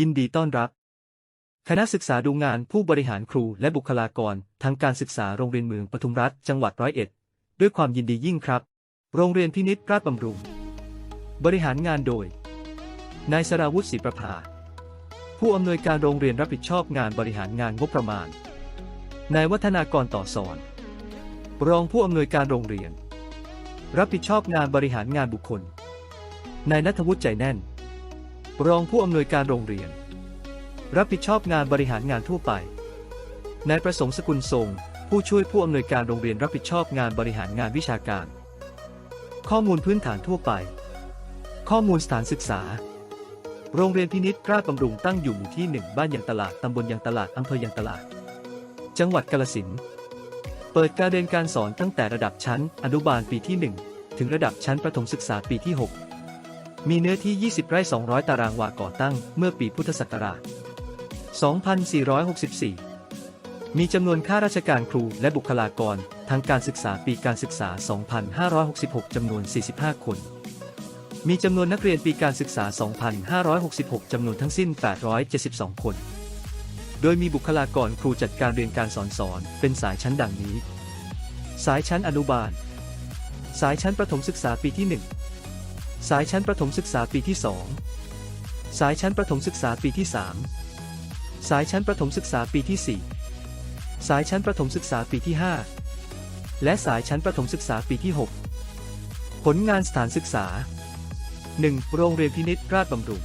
ยินดีต้อนรับ คณะศึกษาดูงานผู้บริหารครูและบุคลากรทางการศึกษาโรงเรียนเมืองปทุมรัฐจังหวัดร้อยเอ็ด ด้วยความยินดียิ่งครับ โรงเรียนพินิจราชบำรุง บริหารงานโดย นายสราวุฒิศรีประภา ผู้อำนวยการโรงเรียนรับผิดชอบงานบริหารงานงบประมาณ นายวัฒนากรต่อสอน รองผู้อำนวยการโรงเรียน รับผิดชอบงานบริหารงานบุคคล นายนัทวุฒิใจแน่น รองผู้อำนวยการโรงเรียน รับผิดชอบงานบริหารงานทั่วไป นายประสงค์สกุลทรง ผู้ช่วยผู้อำนวยการโรงเรียนรับผิดชอบงานบริหารงานวิชาการ ข้อมูลพื้นฐานทั่วไป ข้อมูลสถานศึกษา โรงเรียนพินิจราชบำรุงตั้งอยู่หมู่ที่ 1 บ้านยางตลาด ตำบลยางตลาด อำเภอยางตลาด จังหวัดกาฬสินธุ์เปิดการเรียนการสอนตั้งแต่ระดับชั้นอนุบาลปีที่ 1 ถึงระดับชั้นประถมศึกษาปีที่ 6 มีเนื้อที่ 20 ไร่ 200 ตารางวาก่อตั้งเมื่อปีพุทธศักราช 2464 มีจำนวนข้าราชการครูและบุคลากรทางการศึกษาปีการศึกษา 2566 จำนวน 45 คน มีจำนวนนักเรียนปีการศึกษา 2566 จำนวนทั้งสิ้น 872 คน โดยมีบุคลากรครูจัดการเรียนการสอนสอน เป็นสายชั้นดังนี้ สายชั้นอนุบาล สายชั้นประถมศึกษาปีที่ 1 สายชั้นประถมศึกษาปีที่ 2 สายชั้นประถมศึกษาปีที่ 3 สายชั้นประถมศึกษาปีที่ 4 สายชั้นประถมศึกษาปีที่ 5 และสายชั้นประถมศึกษาปีที่ 6 ผลงานสถานศึกษา 1. โรงเรียนพินิจราชบำรุง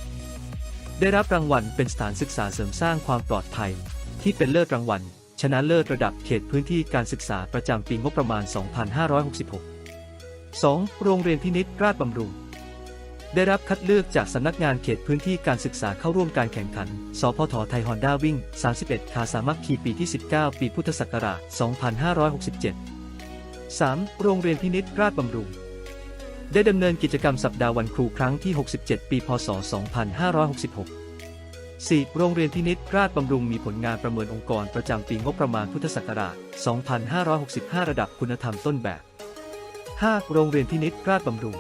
ได้รับรางวัลเป็นสถานศึกษาเสริมสร้างความปลอดภัย ที่เป็นเลิศรางวัล ชนะเลิศระดับเขตพื้นที่การศึกษาประจำปีงบประมาณ 2566 2. โรงเรียนพินิจราชบำรุง ได้รับคัดเลือกจากสำนักงานเขตพื้นที่การศึกษาเข้าร่วมการแข่งขัน สพทไทยฮอนด้าวิ่ง 31คาสามัคคีปีที่ 19 ปีพุทธศักราช 2567 3. โรงเรียนพินิจราชบำรุง ได้ดำเนินกิจกรรมสัปดาห์วันครูครั้งที่ 67 ปี พศ 2566 4. โรงเรียนพินิจราชบำรุงมีผลงานประเมินองค์กรประจำปีงบประมาณพุทธศักราช 2565 ระดับคุณธรรมต้นแบบ 5. โรงเรียนพินิจราชบำรุง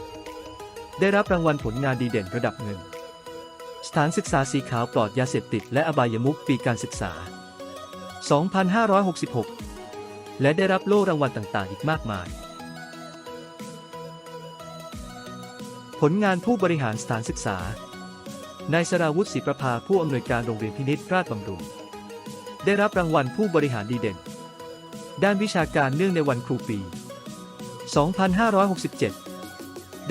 ได้รับรางวัลผลงานดีเด่นระดับเงินสถานศึกษาสีขาวปลอดยาเสพติดและอบายมุขปีการศึกษา 2566 และได้รับโล่รางวัลต่างๆ อีกมากมาย ผลงานผู้บริหารสถานศึกษา นายสราวุฒิศรีประภาผู้อำนวยการโรงเรียนพินิจราชบำรุง ได้รับรางวัลผู้บริหารดีเด่น ด้านวิชาการเนื่องในวันครูปี 2567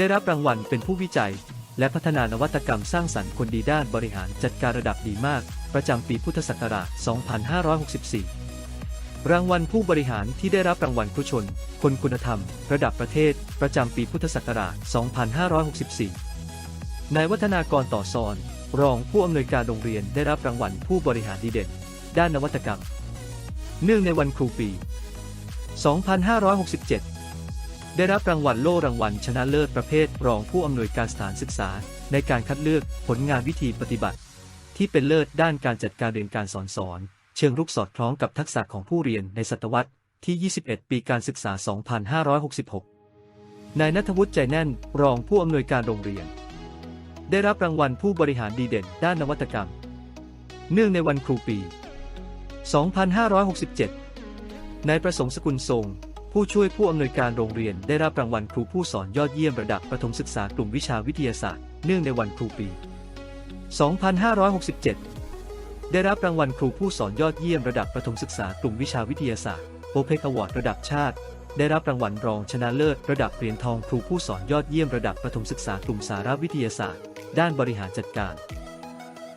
ได้รับรางวัลเป็นผู้วิจัย และพัฒนานวัตกรรมสร้างสรรค์คนดีด้านบริหารจัดการระดับดีมาก ประจำปีพุทธศักราช 2564 รางวัลผู้บริหารที่ได้รับรางวัลครูชน คนคุณธรรม ระดับประเทศ ประจำปีพุทธศักราช 2564 นายวัฒนากรต่อซอน รองผู้อำนวยการโรงเรียนได้รับรางวัลผู้บริหารดีเด่น ด้านนวัตกรรม เนื่องในวันครูปี 2567 ได้รับรางวัลโล่รางวัลชนะเลิศประเภทรองผู้อำนวยการสถานศึกษา ในการคัดเลือกผลงานวิธีปฏิบัติ ที่เป็นเลิศด้านการจัดการเรียนการสอนสอน เชิงรุกสอดคล้องกับทักษะของผู้เรียนในศตวรรษที่ 21 ปีการศึกษา 2566 นายนัทวุฒิใจแน่น รองผู้อำนวยการโรงเรียน ได้รับรางวัลผู้บริหารดีเด่น ด้านนวัตกรรม เนื่องในวันครูปี 2567 นายประสงค์สกุลทรง ผู้ช่วยผู้อำนวยการโรงเรียนได้รับรางวัลครูผู้สอนยอดเยี่ยมระดับประถมศึกษากลุ่มวิชาวิทยาศาสตร์ เนื่องในวันครูปี 2567 ได้รับรางวัลครูผู้สอนยอดเยี่ยมระดับประถมศึกษากลุ่มวิชาวิทยาศาสตร์โอเพกอวอร์ดระดับชาติ ได้รับรางวัลรองชนะเลิศระดับเหรียญทองครูผู้สอนยอดเยี่ยมระดับประถมศึกษากลุ่มสารวิทยาศาสตร์ ด้านบริหารจัดการ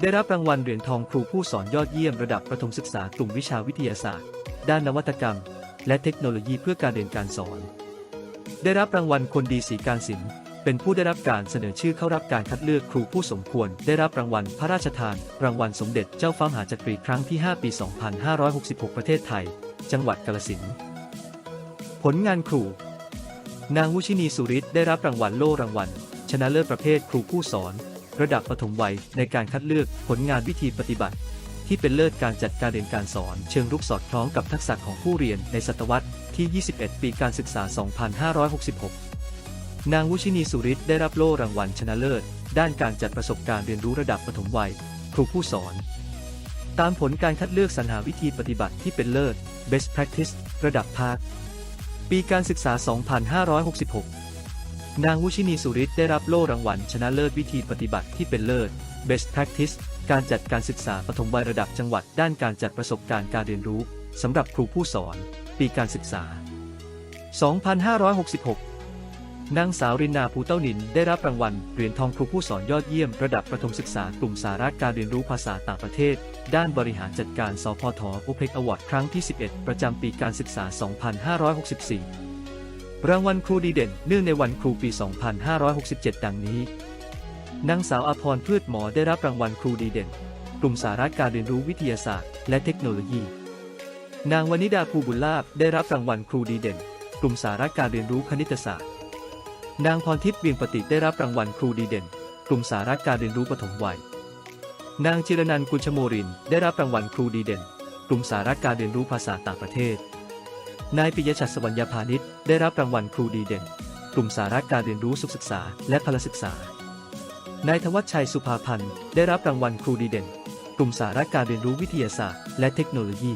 ได้รับรางวัลเหรียญทองครูผู้สอนยอดเยี่ยมระดับประถมศึกษากลุ่มวิชาวิทยาศาสตร์ ด้านนวัตกรรม และเทคโนโลยีเพื่อการเรียนการสอน ได้รับรางวัลคนดีสีการศิลป์เป็นผู้ได้รับการเสนอชื่อเข้ารับการคัดเลือกครูผู้สมควร ได้รับรางวัลพระราชทาน รางวัลสมเด็จเจ้าฟ้ามหาจักรีครั้งที่ 5 ปี 2566 ประเทศไทย จังหวัดกาฬสินธุ์ผลงานครู นางวุชินีสุริศได้รับรางวัลโล่รางวัล ชนะเลิศประเภทครูผู้สอน ระดับปฐมวัยในการคัดเลือกผลงานวิธีปฏิบัติ ที่เป็นเลิศการจัดการเรียนการสอน เชิงรุกสอดคล้องกับทักษะของผู้เรียนในศตวรรษที่ 21 ปีการศึกษา 2566 นางวุชินีสุริศได้รับโล่รางวัลชนะเลิศ ด้านการจัดประสบการณ์เรียนรู้ระดับปฐมวัย ครูผู้สอน ตามผลการคัดเลือกสรรหาวิธีปฏิบัติที่เป็นเลิศ Best Practice ระดับภาค ปีการศึกษา 2566 นางวุชินีสุริศได้รับโล่รางวัลชนะเลิศวิธีปฏิบัติที่เป็นเลิศ Best Practice การจัดการศึกษาปฐมวัยระดับจังหวัด ด้านการจัดประสบการณ์การเรียนรู้สำหรับครูผู้สอน ปีการศึกษา 2566 นางสาวรินนาภูเต้านินได้รับรางวัลเหรียญทองครูผู้สอนยอดเยี่ยมระดับประถมศึกษากลุ่มสาระการเรียนรู้ภาษาต่างประเทศ ด้านบริหารจัดการสพทโอเพกอวอร์ดครั้งที่ 11 ประจำปีการศึกษา 2564 รางวัลครูดีเด่นเนื่องในวันครูปี 2567 ดังนี้ นางสาวอภรพืชหมอได้รับรางวัลครูดีเด่น กลุ่มสาระการเรียนรู้วิทยาศาสตร์ และเทคโนโลยี นางวนิดาภูบุญลาภได้รับรางวัลครูดีเด่น กลุ่มสาระการเรียนรู้คณิตศาสตร์ นางพรทิพย์เวียงปฏิได้รับรางวัลครูดีเด่น กลุ่มสาระการเรียนรู้ปฐมวัย นางจิรนันกุลชโมรินได้รับรางวัลครูดีเด่น กลุ่มสาระการเรียนรู้ภาษาต่างประเทศ นายปิยชัดสวรรยาพานิชได้รับรางวัลครูดีเด่น กลุ่มสาระการเรียนรู้สุขศึกษา และพลศึกษา นายธวัชชัยสุภาพันธ์ ได้รับรางวัลครูดีเด่น กลุ่มสาระการเรียนรู้วิทยาศาสตร์ และเทคโนโลยี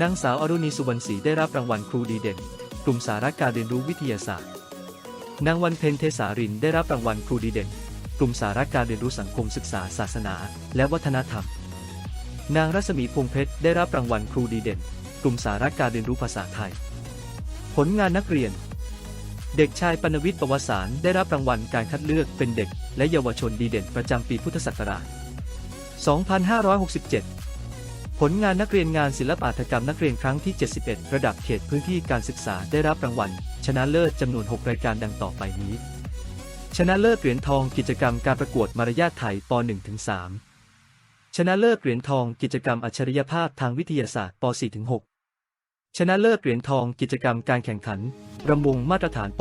นางสาวอรุณีสุวรรณศรีได้รับรางวัลครูดีเด่น กลุ่มสาระการเรียนรู้วิทยาศาสตร์ นางวันเพ็ญเทสารินได้รับรางวัลครูดีเด่น กลุ่มสาระการเรียนรู้สังคมศึกษาศาสนา และวัฒนธรรม นางรัศมีพวงเพชรได้รับรางวัลครูดีเด่น กลุ่มสาระการเรียนรู้ภาษาไทย ผลงานนักเรียน เด็กชายปนวิทย์ประวสารได้รับรางวัลการคัดเลือกเป็นเด็กและเยาวชนดีเด่นประจำปีพุทธศักราช 2567 ผลงานนักเรียนงานศิลปหัตถกรรมนักเรียนครั้งที่ 71 ระดับเขตพื้นที่การศึกษาได้รับรางวัล ชนะเลิศจำนวน 6 รายการดังต่อไปนี้ ชนะเลิศเหรียญทองกิจกรรมการประกวดมารยาทไทยป .1-3 ชนะเลิศเหรียญทองกิจกรรมอัจฉริยภาพทางวิทยาศาสตร์ป .4-6 ชนะเลิศเหรียญทองกิจกรรมการแข่งขัน รำวงมาตรฐานป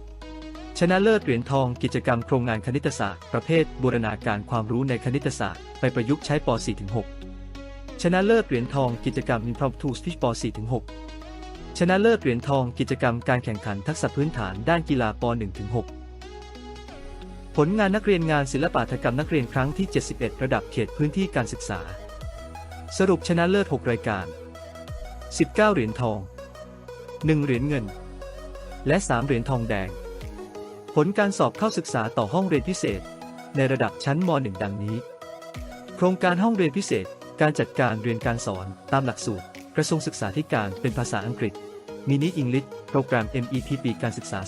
.1-6 ชนะเลิศเหรียญทองกิจกรรมโครงงานคณิตศาสตร์ประเภทบูรณาการความรู้ในคณิตศาสตร์ไปประยุกต์ใช้ป .4-6 ชนะเลิศเหรียญทองกิจกรรม Impromptu Speech ป .4-6 ชนะเลิศเหรียญทองกิจกรรมการแข่งขันทักษะพื้นฐานด้านกีฬาป .1-6 ผลงานนักเรียนงานศิลปหัตถกรรมนักเรียนครั้งที่ 71 ระดับเขตพื้นที่การศึกษา สรุปชนะเลิศ 6 รายการ 19 เหรียญทอง 1 เหรียญเงิน และ 3 เหรียญทองแดง ผลการสอบเข้าศึกษาต่อห้องเรียนพิเศษ ในระดับชั้นม .1 ดังนี้ โครงการห้องเรียนพิเศษ การจัดการเรียนการสอนตามหลักสูตร กระทรวงศึกษาธิการเป็นภาษาอังกฤษมินิอังกฤษโปรแกรม MEP ปีการศึกษา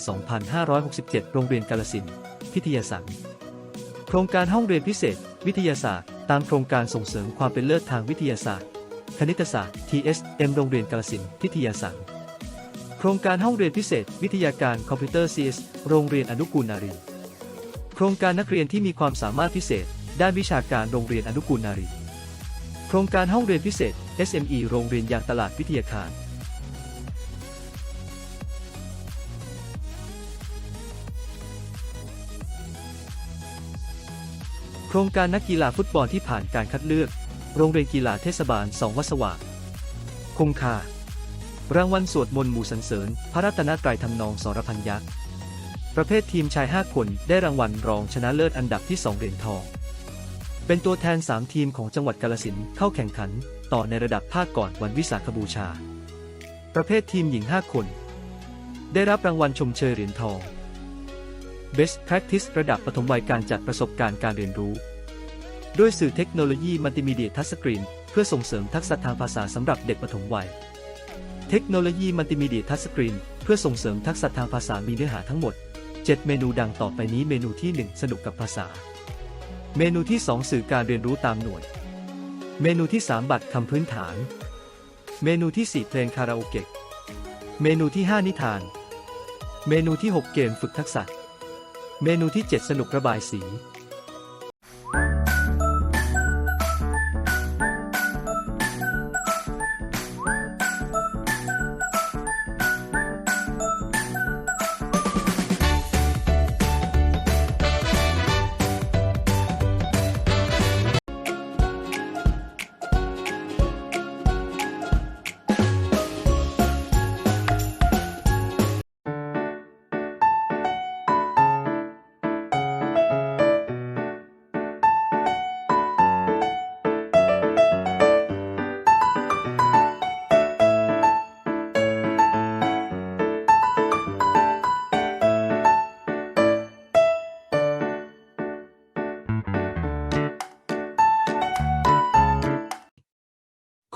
2567 โรงเรียนกาลสินพิทยาสังโครงการห้องเรียนพิเศษ วิทยาศาสตร์ ตามโครงการส่งเสริมความเป็นเลิศทางวิทยาศาสตร์ คณิตศาสตร์ TSM โรงเรียนกาลสินพิทยาสัง โครงการห้องเรียนพิเศษ วิทยาการคอมพิวเตอร์ CS โรงเรียนอนุกูลนารี โครงการนักเรียนที่มีความสามารถพิเศษ ด้านวิชาการโรงเรียนอนุกูลนารี โครงการห้องเรียนพิเศษ SME โรงเรียนยางตลาดวิทยาคารโครงการนักกีฬาฟุตบอลที่ผ่านการคัดเลือก โรงเรียนกีฬาเทศบาลสองวัดสว่างคงคา รางวัลสวดมนต์หมู่สรรเสริญ พระรัตนตรัยทำนองสรพันยักษ์ประเภททีมชาย 5 คนได้รางวัลรองชนะเลิศอันดับที่ 2เหรียญทอง เป็นตัวแทน 3 ทีมของจังหวัดกาลสินเข้าแข่งขัน ต่อในระดับภาคก่อนวันวิสาขบูชา ประเภททีมหญิง 5 คน ได้รับรางวัลชมเชยเหรียญทอง Best Practice ระดับปฐมวัยการจัดประสบการณ์การเรียนรู้ ด้วยสื่อเทคโนโลยีมัลติมีเดียทัชสกรีน เพื่อส่งเสริมทักษะทางภาษาสำหรับเด็กปฐมวัย เทคโนโลยีมัลติมีเดียทัชสกรีนเพื่อส่งเสริมทักษะทางภาษามีเนื้อหาทั้งหมด 7 เมนูดังต่อไปนี้เมนูที่ 1 สนุกกับภาษา เมนูที่ 2 สื่อการเรียนรู้ตามหน่วย เมนูที่ 3 บัตรคำพื้นฐาน เมนูที่ 4 เพลงคาราโอเกะเมนูที่ 5 นิทาน เมนูที่ 6 เกมฝึกทักษะ เมนูที่ 7 สนุกระบายสี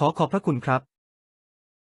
ขอขอบพระคุณครับ